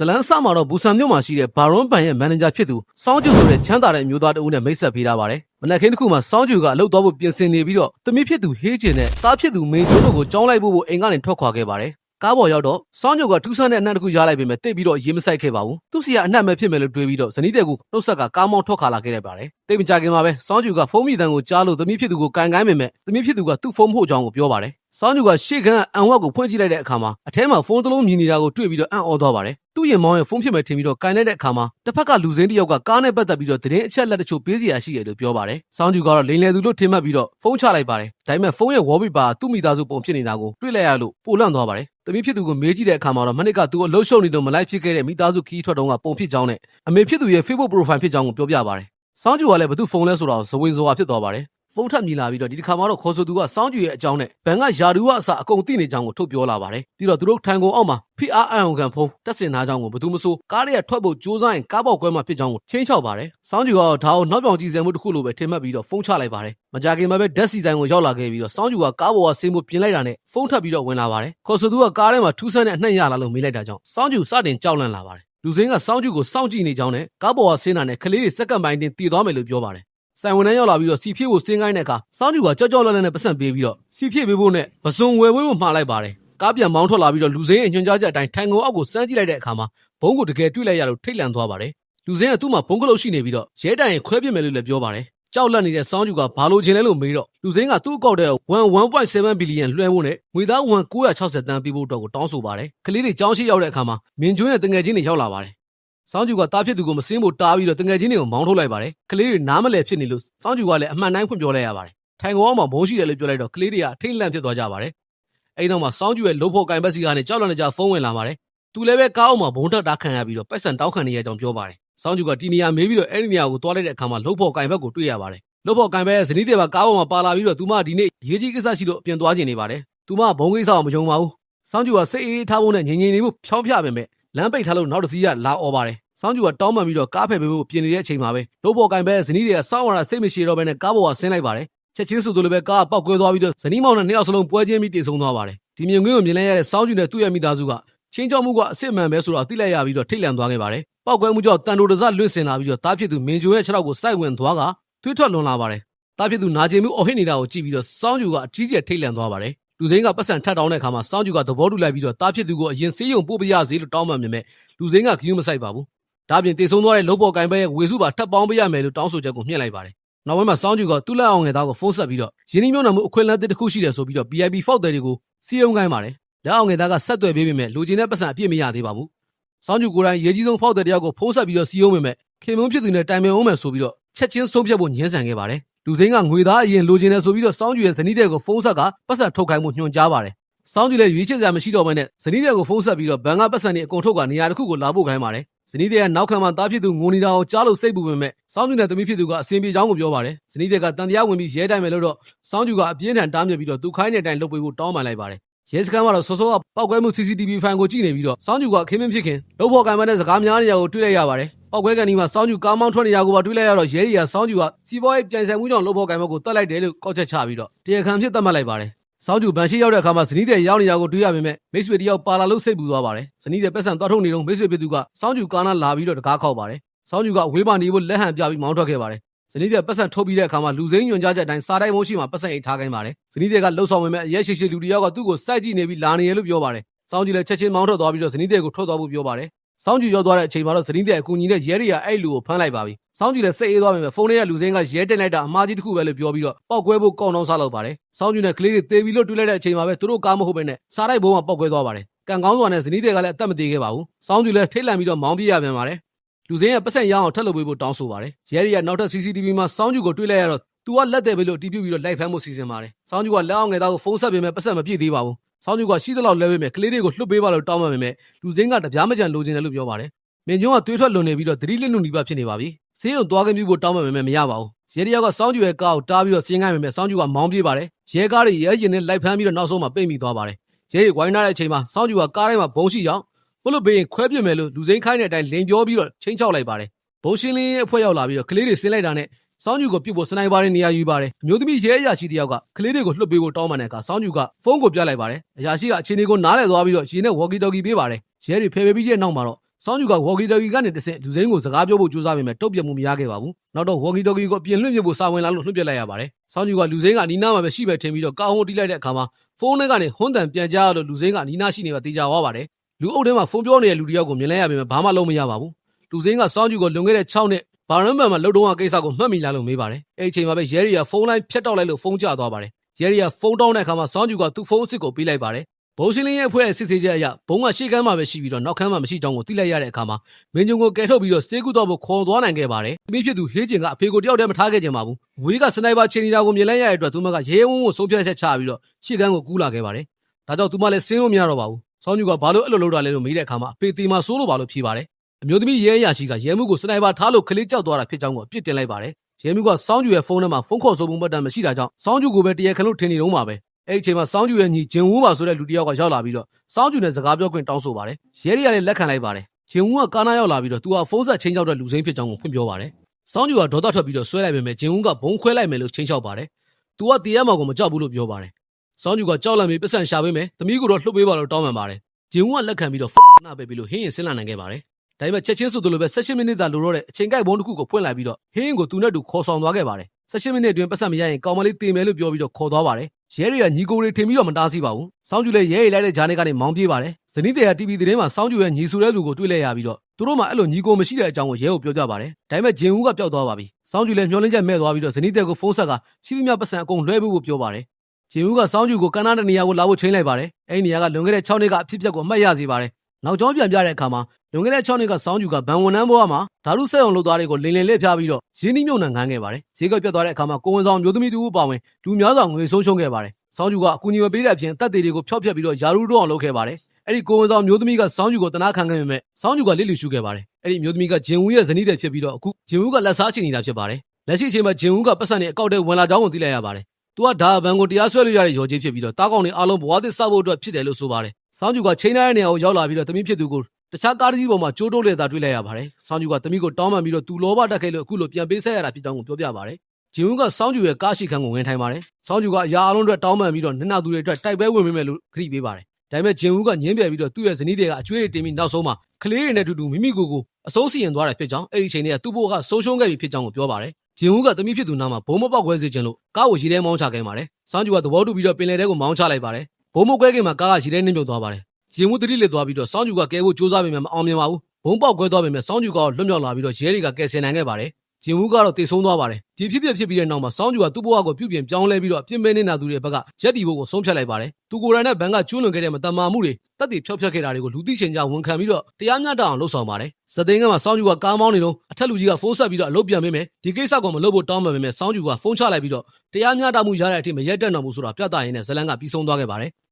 ဇလန်းစမှာတော့ဘူဆန်မြို့မှာရှိတဲ့ဘာရွန်ဘန်ရဲ့မန်နေဂျာဖြစ်သူစောင်းကျူဆိုတဲ့ချမ်းသာတဲ့အမျိုးသားတဦးနဲ့မိတ်ဆက်ပေးထားပါတယ်။မနက်ခင်းတစ်ခုမှာစောင်းကျူကအလုပ်သွားဖို့ပြင်ဆင်နေပြီးတော့တမီးဖြစ်သူဟေးကျင်နဲ့သားဖြစ်သူမင်းကျိုးတို့ကိုကြောင်းလိုက်ဖို့အိမ်ကနေထွက်ခွာခဲ့ပါတယ်။ကားပေါ်ရောက်တော့စောင်းကျူကထူးဆန်းတဲ့အနက်တစ်ခုရလိုက်ပေမဲ့တိတ်ပြီးတော့ရေးမဆိုင်ခဲ့ပါဘူး။သူ့စီကအနက်မဲ့ဖြစ်မယ်လို့တွေးပြီးတော့ဇနီးတဲ့ကူနှုတ်ဆက်ကကားမောင်းထွက်ခါလာခဲ့တဲ့ပါတယ်။တိတ်မကြခင်မှာပဲစောင်းကျူကဖုန်းမိတန်ကိုကြားလို့တမီးဖြစ်သူကိုကန်ကိုင်းပေမဲ့တမီးဖြစ်သူကသူ့ဖုန်းမဟုတ်ကြောင်းကိုပြောပါတယ်။ စောင်းကျူကရှေ့ခန်းကအန်ဝက်ကိုဖွင့်ကြည့်လိုက်တဲ့အခါမှာအထဲမှာဖုန်းတစ်လုံးမြင်နေတာကိုတွေ့ပြီးတော့အံ့ဩသွားပါတယ်။သူ့ရင်မောင်းရဲ့ဖုန်းဖြစ်မဲ့ထင်ပြီးတော့ကန်လိုက်တဲ့အခါမှာတစ်ဖက်ကလူစင်းတစ်ယောက်ကကားနဲ့ပတ်သက်ပြီးတော့သတင်းအချက်လက်တချို့ပေးစီရရှိတယ်လို့ပြောပါတယ်။စောင်းကျူကတော့လိန်လေသူလို့ထင်မှတ်ပြီးတော့ဖုန်းချလိုက်ပါတယ်။ဒါပေမဲ့ဖုန်းရဲ့ wallpaper သူ့မိသားစုပုံဖြစ်နေတာကိုတွေ့လိုက်ရလို့ပိုလန့်သွားပါတယ်။တမီးဖြစ်သူကိုမေးကြည့်တဲ့အခါမှာတော့မနစ်ကသူ့အလှုပ်ရှုပ်နေတော့မလိုက်ဖြစ်ခဲ့တဲ့မိသားစုခီးထွက်တုန်းကပုံဖြစ်ကြောင်းနဲ့အမေဖြစ်သူရဲ့ Facebook profile ဖြစ်ကြောင်းကိုပြောပြပါတယ်။စောင်းကျူကလည်းဘသူဖုန်းလဲဆိုတော့ဇဝင်ဇဝါဖြစ်သွားပါတယ်။ ဖုန်းထပ်မြည်လာပြီးတော့ဒီတစ်ခါမှတော့ခေါ်ဆိုသူကစောင်းကျူရဲ့အကြောင်းနဲ့ဘန်ကယာဒူကအစအကုန်သိနေကြောင်းကိုထုတ်ပြောလာပါတယ်။ပြီးတော့သူတို့ထံကုန်အောက်မှာ PR အအောင်ခံဖုန်းတက်စင်ထားကြောင်းကိုဘသူမဆိုကားတွေကထွက်ဖို့ကြိုးစားရင်ကားပေါက်ကွဲမှဖြစ်ကြောင်းကိုချင်းချောက်ပါတယ်။စောင်းကျူကတော့ဒါကိုနောက်ပြောင်ကြည့်စဲမှုတစ်ခုလိုပဲထင်မှတ်ပြီးတော့ဖုန်းချလိုက်ပါတယ်။မကြခင်မှာပဲဓာတ်စီဆိုင်ကိုရောက်လာခဲ့ပြီးတော့စောင်းကျူကကားပေါ်ကဆင်းဖို့ပြင်လိုက်တာနဲ့ဖုန်းထပ်ပြီးတော့ဝင်လာပါတယ်။ခေါ်ဆိုသူကကားထဲမှာထူးဆန်းတဲ့အနှံ့ရလာလို့မေးလိုက်တာကြောင့်စောင်းကျူစတင်ကြောက်လန့်လာပါတယ်။လူစင်းကစောင်းကျူကိုစောင့်ကြည့်နေကြောင်းနဲ့ကားပေါ်ကဆင်းတာနဲ့ကလေးတွေစက္ကန့်ပိုင်းတင်တည်သွားမယ်လို့ပြောပါတယ်။ ဆိုင်ဝန်ထမ်းရောက်လာပြီးတော့စီဖြည့်ဖို့စင်းကိုင်းတဲ့အခါစောင်းကျူကကြောက်ကြောက်လန့်လန့်နဲ့ပတ်စံပေးပြီးတော့စီဖြည့်ပေးဖို့နဲ့ပစုံဝယ်ဝဲဖို့မှားလိုက်ပါတယ်။ကားပြန်မောင်းထွက်လာပြီးတော့လူစင်းရဲ့ညွှန်ကြားချက်အတိုင်းထိုင်ကုန်အောက်ကိုစမ်းကြည့်လိုက်တဲ့အခါမှာဘုံကိုတကယ်တွေ့လိုက်ရလို့ထိတ်လန့်သွားပါတယ်။လူစင်းကသူ့မှာဘုံကလုတ်ရှိနေပြီးတော့ရဲတိုင်ရင်ခွဲပြစ်မယ်လို့လည်းပြောပါတယ်။ကြောက်လန့်နေတဲ့စောင်းကျူကဘာလို့ချင်လဲလို့မေးတော့လူစင်းကသူ့အကောက်တဲ့1.7ဘီလီယံလွှဲဖို့နဲ့ငွေသား1960တန်းပေးဖို့အတွက်ကိုတောင်းဆိုပါတယ်။ကလေးတွေကြောင်းရှိရောက်တဲ့အခါမှာမင်ကျွန်းရဲ့တငယ်ချင်းတွေရောက်လာပါတယ်။ စောင်းကျူကတားဖြစ်သူကိုမစင်းဖို့တားပြီးတော့တငယ်ချင်းတွေကိုမောင်းထုတ်လိုက်ပါတယ်။ကလေးတွေနားမလည်ဖြစ်နေလို့စောင်းကျူကလည်းအမှန်တိုင်းဖွင့်ပြောလိုက်ရပါတယ်။ထိုင်ကောင်အောက်မှာဘုံရှိတယ်လို့ပြောလိုက်တော့ကလေးတွေကထိတ်လန့်ဖြစ်သွားကြပါတယ်။အဲ့နောက်မှာစောင်းကျူရဲ့လုံဖို့ကင်ဘက်စီကနေကြောက်လန့်နေကြဖုန်းဝင်လာပါတယ်။သူလည်းပဲကားအောက်မှာဘုံတက်တာခံရပြီးတော့ပိုက်ဆန်တောင်းခံနေရကြောင်းပြောပါတယ်။စောင်းကျူကတီနီယာမေးပြီးတော့အဲ့ဒီနေရာကိုသွားလိုက်တဲ့အခါမှာလုံဖို့ကင်ဘက်ကိုတွေ့ရပါတယ်။လုံဖို့ကင်ဘက်ရဲ့ဇနီးတဲ့ပါကားပေါ်မှာပါလာပြီးတော့သူမဒီနေ့ရေးကြီးကိစ္စရှိလို့အပြင်သွားကျင်နေပါတယ်။သူမဘုံကိစ္စကိုမယုံပါဘူး။စောင်းကျူကစိတ်အေးထားဖို့နဲ့ငြိမ်ငြိမ်နေဖို့ဖြောင်းပြပေမဲ့ လမ်းပိတ်ထားလို့နောက်တစ်စီးကလာអော်ပါတယ်။စောင်းကျူကတောင်းပန်ပြီးတော့ကားဖယ်ပေးဖို့ပြင်နေတဲ့အချိန်မှာပဲလုံဖို့ကင်ဘက်ရဲ့ဇနီးတွေကစောင်းဝါရစိတ်မရှိတော့ဘဲနဲ့ကားပေါ်ကဆင်းလိုက်ပါတယ်။ချက်ချင်းဆိုသူလိုပဲကားကပောက်ကွဲသွားပြီးတော့ဇနီးမောင်နဲ့နှစ်ယောက်စလုံးပွဲချင်းပြီးတည်ဆုံသွားပါတယ်။ဒီမြင်ကွင်းကိုမြင်လိုက်ရတဲ့စောင်းကျူနဲ့သူ့ရဲ့မိသားစုကချင်းကြောက်မှုကအစ်စ်မှန်ပဲဆိုတော့သိလိုက်ရပြီးတော့ထိတ်လန့်သွားခဲ့ပါတယ်။ပောက်ကွဲမှုကြောင့်တန်တိုတစလွင့်စင်လာပြီးတော့တားဖြစ်သူမင်ဂျွန်ရဲ့ခြေထောက်ကိုစိုက်ဝင်သွားကသွေးထွက်လွန်လာပါတယ်။တားဖြစ်သူနာကျင်မှုအော်ဟစ်နေတာကိုကြည့်ပြီးတော့စောင်းကျူကအကြီးကျယ်ထိတ်လန့်သွားပါတယ်။ လူစိမ်းကပတ်စံထတ်တောင်းတဲ့အခါမှာစောင်းကျူကသဘောတူလိုက်ပြီးတော့တားဖြစ်သူကိုအရင်ဆေးရုံပို့ပေးရစေလို့တောင်းပန်မြင်မဲ့လူစိမ်းကခရီးမဆိုင်ပါဘူး။ဒါပြင်တည်ဆုံသွားတဲ့လုံပေါ်ကင်ဘဲရဲ့ဝေစုပါထပ်ပေါင်းပေးရမယ်လို့တောင်းဆိုချက်ကိုမြှင့်လိုက်ပါတယ်။နောက်ပိုင်းမှာစောင်းကျူကသူ့လက်အောင်ငယ်သားကိုဖုန်းဆက်ပြီးတော့ရင်းနှီးမြှုပ်နှံမှုအခွင့်အလမ်းတစ်ခုရှိတယ်ဆိုပြီးတော့ VIP ဖောက်တယ်တွေကိုစီယုံခိုင်းပါတယ်။လက်အောင်ငယ်သားကဆက်သွယ်ပေးပေမဲ့လူချင်းတဲ့ပတ်စံအပြည့်မရသေးပါဘူး။စောင်းကျူကိုယ်တိုင်ရေးကြီးဆုံးဖောက်တယ်တယောက်ကိုဖုန်းဆက်ပြီးတော့စီယုံပေမဲ့ခင်မုန်းဖြစ်သူနဲ့တိုင်ပင်အောင်မယ်ဆိုပြီးတော့ချက်ချင်းဆုံးဖြတ်ဖို့ညှင်းဆန်ခဲ့ပါတယ်။ လူစိမ်းကငွေသားအရင်လိုချင်တယ်ဆိုပြီးတော့စောင်းကျူရဲ့ဇနီးတဲ့ကိုဖုန်းဆက်ကပတ်စံထုတ်ခိုင်းမှုညွှန်ကြားပါတယ်။စောင်းကျူလည်းရွေးချယ်စရာမရှိတော့ဘဲနဲ့ဇနီးတဲ့ကိုဖုန်းဆက်ပြီးတော့ဘန်ကပတ်စံတွေအကုန်ထုတ်ကနေရာတစ်ခုကိုလာဖို့ခိုင်းပါတယ်။ဇနီးတဲ့ကနောက်ခံမှာတားဖြစ်သူငိုနေတာကိုကြားလို့စိတ်ပူပေမဲ့စောင်းကျူနဲ့သမီးဖြစ်သူကအစင်ပြေချောင်းကိုပြောပါတယ်။ဇနီးတဲ့ကတန်တရားဝင်ပြီးရဲတိုင်မယ်လို့တော့စောင်းကျူကအပြင်းထန်တားမြစ်ပြီးတော့သူခိုင်းတဲ့အတိုင်းလုပ်ပေးဖို့တောင်းပန်လိုက်ပါတယ်။ရဲစခန်းမှာတော့စောစောကပောက်ကွဲမှု CCTV ဖိုင်ကိုကြည့်နေပြီးတော့စောင်းကျူကခင်းမင်းဖြစ်ခင်လုပ်ဖို့ကံမတဲ့စကားများနေရကိုတွေ့လိုက်ရပါတယ်။ ပောက်ကွဲကန်ဒီမှာစောင်းကျူကားမောင်းထွက်နေရကိုပါတွေ့လိုက်ရတော့ရဲတွေကစောင်းကျူကစီးပွားရေးပြန်ဆိုင်မှုကြောင့်လုပ်ဖို့ကံမကိုတတ်လိုက်တယ်လို့ကောက်ချက်ချပြီးတော့တရားခံဖြစ်သတ်မှတ်လိုက်ပါတယ်။စောင်းကျူဗန်ရှိရောက်တဲ့အခါမှာဇနီးတဲ့ရောက်နေရကိုတွေ့ရပေမဲ့မိတ်ဆွေတယောက်ပါလာလို့စိတ်ပူသွားပါတယ်။ဇနီးတဲ့ပတ်စံသွားထုတ်နေတော့မိတ်ဆွေဖြစ်သူကစောင်းကျူကားနာလာပြီးတော့တကားခောက်ပါတယ်။စောင်းကျူကဝေးပါနေဖို့လက်ဟန်ပြပြီးမောင်းထွက်ခဲ့ပါတယ်။ဇနီးတဲ့ပတ်စံထုတ်ပြီးတဲ့အခါမှာလူစိမ်းညွန်ကြားချက်အတိုင်းစားတိုင်းမိုးရှိမှပတ်စံအိတ်ထားခိုင်းပါတယ်။ဇနီးတဲ့ကလှုပ်ဆောင်ပေမဲ့အရက်ရှိရှိလူတယောက်ကသူ့ကိုစိုက်ကြည့်နေပြီးလာနေရလို့ပြောပါတယ်။စောင်းကျူလည်းချက်ချင်းမောင်းထွက်သွားပြီးတော့ဇနီးတဲ့ကိုထွက်သွားဖို့ပြောပါတယ်။ စောင်းကျူရောက်သွားတဲ့အချိန်မှာတော့ဇနီးတဲ့အကူကြီးနဲ့ရဲတွေကအဲ့လူကိုဖမ်းလိုက်ပါပြီ။စောင်းကျူလည်းစိတ်အေးသွားပေမဲ့ဖုန်းထဲကလူစင်းကရဲတက်လိုက်တာအမှားကြီးတစ်ခုပဲလို့ပြောပြီးတော့ပောက်ကွဲဖို့ကောင်းတောင်းစားလောက်ပါတယ်။စောင်းကျူနဲ့ကလေးတွေတေးပြီးလို့တွေ့လိုက်တဲ့အချိန်မှာပဲသူတို့ကားမဟုတ်ဘဲနဲ့စားတိုက်ဘုံမှာပောက်ကွဲသွားပါတယ်။ကံကောင်းစွာနဲ့ဇနီးတွေကလည်းအသက်မသေးခဲ့ပါဘူး။စောင်းကျူလည်းထိတ်လန့်ပြီးတော့မောင်းပြေးရပြန်ပါတယ်။လူစင်းရဲ့ပတ်စံရအောင်ထပ်လုပ်ပေးဖို့တောင်းဆိုပါတယ်။ရဲတွေကနောက်ထပ် CCTV မှာစောင်းကျူကိုတွေ့လိုက်ရတော့သူကလက်တယ်ပဲလို့တီးပြပြီးတော့လိုက်ဖမ်းမှုစီစဉ်ပါတယ်။စောင်းကျူကလက်အောင်ငယ်သားကိုဖုန်းဆက်ပေမဲ့ပတ်စံမပြည့်သေးပါဘူး။ စောင်းကျူကရှိသလောက်လဲပေမဲ့ကလေးတွေကိုလှုပ်ပေးပါလို့တောင်းပန်ပေမဲ့လူစင်းကတပြားမကြံလိုချင်တယ်လို့ပြောပါတယ်။မင်းကျုံကသွေးထွက်လွန်နေပြီးတော့သတိလစ်နုနီးပါဖြစ်နေပါပြီ။ဆေးရုံသွားကင်းပြဖို့တောင်းပန်ပေမဲ့မရပါဘူး။ရဲတယောက်ကစောင်းကျူရဲ့ကားကိုတားပြီးတော့ဆင်းခိုင်းပေမဲ့စောင်းကျူကမောင်းပြေးပါတယ်။ရဲကားတွေရဲရင်နဲ့လိုက်ဖမ်းပြီးတော့နောက်ဆုံးမှာပိတ်မိသွားပါတယ်။ရဲတွေဝိုင်းထားတဲ့အချိန်မှာစောင်းကျူကကားထဲမှာဘုံရှိကြောင်းဘလို့ဘေးရင်ခွဲပြစ်မယ်လို့လူစိမ်းခိုင်းတဲ့အတိုင်းလင်ပြောပြီးတော့ချင်းချောက်လိုက်ပါတယ်။ဘုံရှင်းလင်းရဲ့အဖွဲ့ရောက်လာပြီးတော့ကလေးတွေဆင်းလိုက်တာနဲ့ စောင်းကျူကိုပြုတ်ဖို့စနိုက်ပါတွေနေရာယူပါတယ်အမျိုးသမီးရဲအရာရှိတယောက်ကကလေးတွေကိုလွှတ်ပေးဖို့တောင်းပန်တဲ့အခါစောင်းကျူကဖုန်းကိုပြလိုက်ပါတယ်အရာရှိကအခြေအနေကိုနားလည်သွားပြီးတော့ရေနဲ့ walkie talkie ပေးပါတယ်ရဲတွေဖယ်ပေးပြီးတဲ့နောက်မှာတော့စောင်းကျူကဝေါ်ကီတော်ကီကနေတဆင့်လူစိမ်းကိုစကားပြောဖို့ကြိုးစားပေမဲ့တုတ်ပြတ်မှုမရခဲ့ပါဘူးနောက်တော့ဝေါ်ကီတော်ကီကိုပြင်လွှင့်ပြဖို့စာဝင်လာလို့လွှင့်ပြလိုက်ရပါတယ်စောင်းကျူကလူစိမ်းကနီးနားမှာပဲရှိပဲထင်ပြီးတော့ကာဟုံးတီးလိုက်တဲ့အခါမှာဖုန်းထဲကနေဟွန်းတန်ပြန်ကြားရလို့လူစိမ်းကနီးနားရှိနေပါတေချာသွားပါတယ်လူအုပ်ထဲမှာဖုန်းပြောနေတဲ့လူတစ်ယောက်ကိုမြင်လိုက်ရပေမဲ့ဘာမှလုပ်မရပါဘူးလူစိမ်းကစောင်းကျူကိုလွန်ခဲ့တဲ့6နှစ် ဘာရန်ဘန်မှာလှုပ်တော့ကိစ္စကိုမှတ်မိလာလို့မေးပါတယ်အဲ့ဒီအချိန်မှာပဲရဲရီကဖုန်းလိုင်းဖြတ်တောက်လိုက်လို့ဖုန်းကျသွားပါတယ်ရဲရီကဖုန်းတောင်းတဲ့အခါမှာစောင်းကျူကသူ့ဖုန်းအစ်စ်ကိုပေးလိုက်ပါတယ်ဘုံရှင်းလင်းရဲ့အဖွဲ့ရဲ့စစ်ဆေးချက်အရဘုံကရှေ့ကမ်းမှာပဲရှိပြီးတော့နောက်ခမ်းမှာမရှိကြောင်းကိုသိလိုက်ရတဲ့အခါမှာမင်းဂျုံကိုကယ်ထုတ်ပြီးတော့စေးကူတော့ဖို့ခေါ်သွားနိုင်ခဲ့ပါတယ်။မိဖြစ်သူဟေးကျင်ကအဖေကိုတယောက်တည်းမထားခဲ့ကြပါဘူး။ဝေးကစနိုက်ပါချင်းနေတာကိုမြင်လိုက်ရတဲ့အတွက်သူမကရဲဝုန်းကိုဆုံးဖြတ်ချက်ချပြီးတော့ရှေ့ကမ်းကိုကူးလာခဲ့ပါတယ်။ဒါကြောင့်သူမလည်းဆင်းလို့မရတော့ပါဘူး။ဆောင်းကျူကဘာလို့အဲ့လိုလုပ်တာလဲလို့မေးတဲ့အခါမှာအဖေတီမာဆိုးလို့ဘာလို့ဖြေပါတယ်။ အမျိုးသမီးရဲအရာရှိကရဲမှုကိုစနိုက်ပါထားလို့ခလေးကြောက်သွားတာဖြစ်ကြောင်းကိုအပြစ်တင်လိုက်ပါတယ်။ရဲမှုကစောင်းကျူရဲ့ဖုန်းထဲမှာဖုန်းခေါ်ဆိုမှုမှတ်တမ်းမရှိတာကြောင့်စောင်းကျူကိုပဲတရားခံလို့ထင်နေတော့မှာပဲ။အဲ့ဒီအချိန်မှာစောင်းကျူရဲ့ညီဂျင်ဝူးပါဆိုတဲ့လူတစ်ယောက်ကရောက်လာပြီးတော့စောင်းကျူနဲ့စကားပြောခွင့်တောင်းဆိုပါတယ်။ရဲတွေကလည်းလက်ခံလိုက်ပါတယ်။ဂျင်ဝူးကကားနာရောက်လာပြီးတော့သူကဖုန်းဆက်ချင်းချောက်တဲ့လူစိမ်းဖြစ်ကြောင်းကိုဖွင့်ပြောပါတယ်။စောင်းကျူကဒေါသထွက်ပြီးတော့ဆွဲလိုက်ပေမဲ့ဂျင်ဝူးကဘုံခွဲလိုက်မယ်လို့ချင်းချောက်ပါတယ်။ "तू ကတရားမောင်ကိုမကြောက်ဘူးလို့ပြောပါတယ်။စောင်းကျူကကြောက်လန့်ပြီးပတ်စံရှာပေးမယ်။သမီးကိုတော့လှုပ်ပေးပါလို့တောင်းပန်ပါတယ်။ဂျင်ဝူးကလက်ခံပြီးတော့ဖုန်းနာပေးပြီးလို့ဟင်းရင်ဆင်းလာနိုင်ခဲ့ပါတယ်။ ဒါပေမဲ့ချက်ချင်းဆိုသလိုပဲ16မိနစ်သာလိုတော့တဲ့အချိန်ကိုက်ဘုံတစ်ခုကိုဖွင့်လိုက်ပြီးတော့ဟင်းကိုသူနဲ့တူခေါ်ဆောင်သွားခဲ့ပါတယ်။16မိနစ်အတွင်းပတ်စံမရရင်ကောင်မလေးတင်မယ်လို့ပြောပြီးတော့ခေါ်သွားပါတယ်။ရဲတွေကညီကိုတွေထင်ပြီးတော့မတားဆီးပါဘူး။စောင်းကျူလည်းရဲရီလိုက်တဲ့ဂျာနေကနေမောင်းပြေးပါတယ်။ဇနီးတဲ့က TV သတင်းမှာစောင်းကျူရဲ့ညီဆူတဲ့လူကိုတွေ့လိုက်ရပြီးတော့သူတို့မှအဲ့လိုညီကိုမရှိတဲ့အကြောင်းကိုရဲကိုပြောကြပါတယ်။ဒါပေမဲ့ဂျင်ဦးကပျောက်သွားပါပြီ။စောင်းကျူလည်းမျောလင်းချက်မဲ့သွားပြီးတော့ဇနီးတဲ့ကိုဖုန်းဆက်ကရှိသမျှပတ်စံအကုန်လွှဲပေးဖို့ပြောပါတယ်။ဂျင်ဦးကစောင်းကျူကိုကမ်းနားတဲ့နေရာကိုလာဖို့ချိန်လိုက်ပါတယ်။အဲ့ဒီနေရာကလွန်ခဲ့တဲ့6နှစ်ကအဖြစ်အပျက်ကိုအမှတ်ရစေပါတယ်။ နောက်ကျောင်းပြန်ပြတဲ့အခါမှာလွန်ခဲ့တဲ့6နှစ်ကစောင်းကျူကဗန်ဝန်နန်းဘွားမှာဓာတုဆက်အောင်လုပ်သွားတွေကိုလင်းလင်းလက်ဖြားပြီးတော့ရင်းနှီးမြုပ်နှံငန်းခဲ့ပါတယ်။ဈေးကွက်ပြတ်သွားတဲ့အခါမှာကိုဝန်ဆောင်မျိုးသမီးတူဦးပါဝင်လူများစွာငွေဆုံးရှုံးခဲ့ပါတယ်။စောင်းကျူကအကူအညီမပေးတဲ့အပြင်တပ်သေးတွေကိုဖျောက်ဖျက်ပြီးတော့ယာရုတော့အောင်လုပ်ခဲ့ပါတယ်။အဲ့ဒီကိုဝန်ဆောင်မျိုးသမီးကစောင်းကျူကိုတနာခံခဲ့ပေမဲ့စောင်းကျူကလစ်လျူရှုခဲ့ပါတယ်။အဲ့ဒီမျိုးသမီးကဂျင်ဦးရဲ့ဇနီးတဲ့ဖြစ်ပြီးတော့အခုဂျင်ဦးကလက်စားချင်နေတာဖြစ်ပါတယ်။လက်ရှိအချိန်မှာဂျင်ဦးကပတ်စံနေအကောက်တဲ့ဝင်လာကြောင်းကိုသိလိုက်ရပါတယ်။သူကဒါဘန်ကိုတရားစွဲလို့ရတဲ့ရော်ကြီးဖြစ်ပြီးတော့တားကောင်တွေအားလုံးဘဝသစ်စောက်ဖို့အတွက်ဖြစ်တယ်လို့ဆိုပါတယ်။ စောင်းကျူကချိန်ထားတဲ့နေရာကိုရောက်လာပြီးတော့တမီးဖြစ်သူကိုတခြားကားတစ်စီးပေါ်မှာကြိုးတိုးလေတာတွေ့လိုက်ရပါတယ်။ဆောင်းကျူကတမီးကိုတောင်းပန်ပြီးတော့သူလောဘတက်ခဲ့လို့အခုလိုပြန်ပေးဆက်ရတာဖြစ်ကြောင်းကိုပြောပြပါတယ်။ဂျင်ဦးကဆောင်းကျူရဲ့ကားရှိခန်းကိုဝင်ထိုင်ပါတယ်။ဆောင်းကျူကအရာအလုံးအတွက်တောင်းပန်ပြီးတော့နင်နာသူတွေအတွက်တိုက်ပွဲဝင်မိမယ်လို့ခရီးပေးပါတယ်။ဒါပေမဲ့ဂျင်ဦးကညင်းပြဲပြီးတော့သူ့ရဲ့ဇနီးတွေကအကျွေးတွေတင်ပြီးနောက်ဆုံးမှာကလေးတွေနဲ့အတူတူမိမိကိုယ်ကိုအစိုးစီရင်သွားတယ်ဖြစ်ကြောင်းအဲ့ဒီချိန်တွေကသူ့ဘိုးကဆုံးရှုံးခဲ့ပြီဖြစ်ကြောင်းကိုပြောပါတယ်။ဂျင်ဦးကတမီးဖြစ်သူနာမှာဘုံမပေါက်ခွဲစေခြင်းလို့ကားကိုရေထဲမောင်းချခဲ့ပါတယ်။ဆောင်းကျူကသဘောတူပြီးတော့ပင်လယ်ထဲကိုမောင်းချလိုက်ပါတယ်။ ဘုံမကွဲခင်မှာကားကရေထဲနှိမ့်မြုပ်သွားပါတယ်။ဂျင်ဦးတတိလက်သွားပြီးတော့ဆောင်းကျူကကဲဖို့စူးစမ်းပေမဲ့မအောင်မြင်ပါဘူး။ဘုံပေါက်ခွဲသွားပေမဲ့စောင်းကျူကလွတ်မြောက်လာပြီးတော့ရဲတွေကကယ်ဆယ်နိုင်ခဲ့ပါတယ်။ဂျင်ဝူးကတော့တေဆုံးသွားပါတယ်။ဒီဖြစ်ဖြစ်ဖြစ်ပြီးတဲ့နောက်မှာစောင်းကျူကသူ့ဘဝကိုပြုပြင်ပြောင်းလဲပြီးတော့အပြစ်မဲ့နေတာသူတွေဘက်ကရက်တီဖို့ကိုဆုံးဖြတ်လိုက်ပါတယ်။သူကိုယ်တိုင်နဲ့ဘန်ကကျွလွန်ခဲ့တဲ့မတမာမှုတွေတက်တည်ဖျောက်ဖျက်ခဲ့တာတွေကိုလူသိရှင်ကြားဝန်ခံပြီးတော့တရားမျှတအောင်လှုပ်ဆောင်ပါတယ်။စသိန်းကမှာစောင်းကျူကကားမောင်းနေတော့အထက်လူကြီးကဖုန်းဆက်ပြီးတော့အလုပ်ပြန်ပေးမယ်။ဒီကိစ္စကိုမလုပ်ဖို့တောင်းပန်ပေမဲ့စောင်းကျူကဖုန်းချလိုက်ပြီးတော့တရားမျှတမှုရတဲ့အထိမရက်တက်တော့ဘူးဆိုတာပြသရင်းနဲ့ဇလန်ကပြီးဆုံးသွားခဲ့ပါတယ်။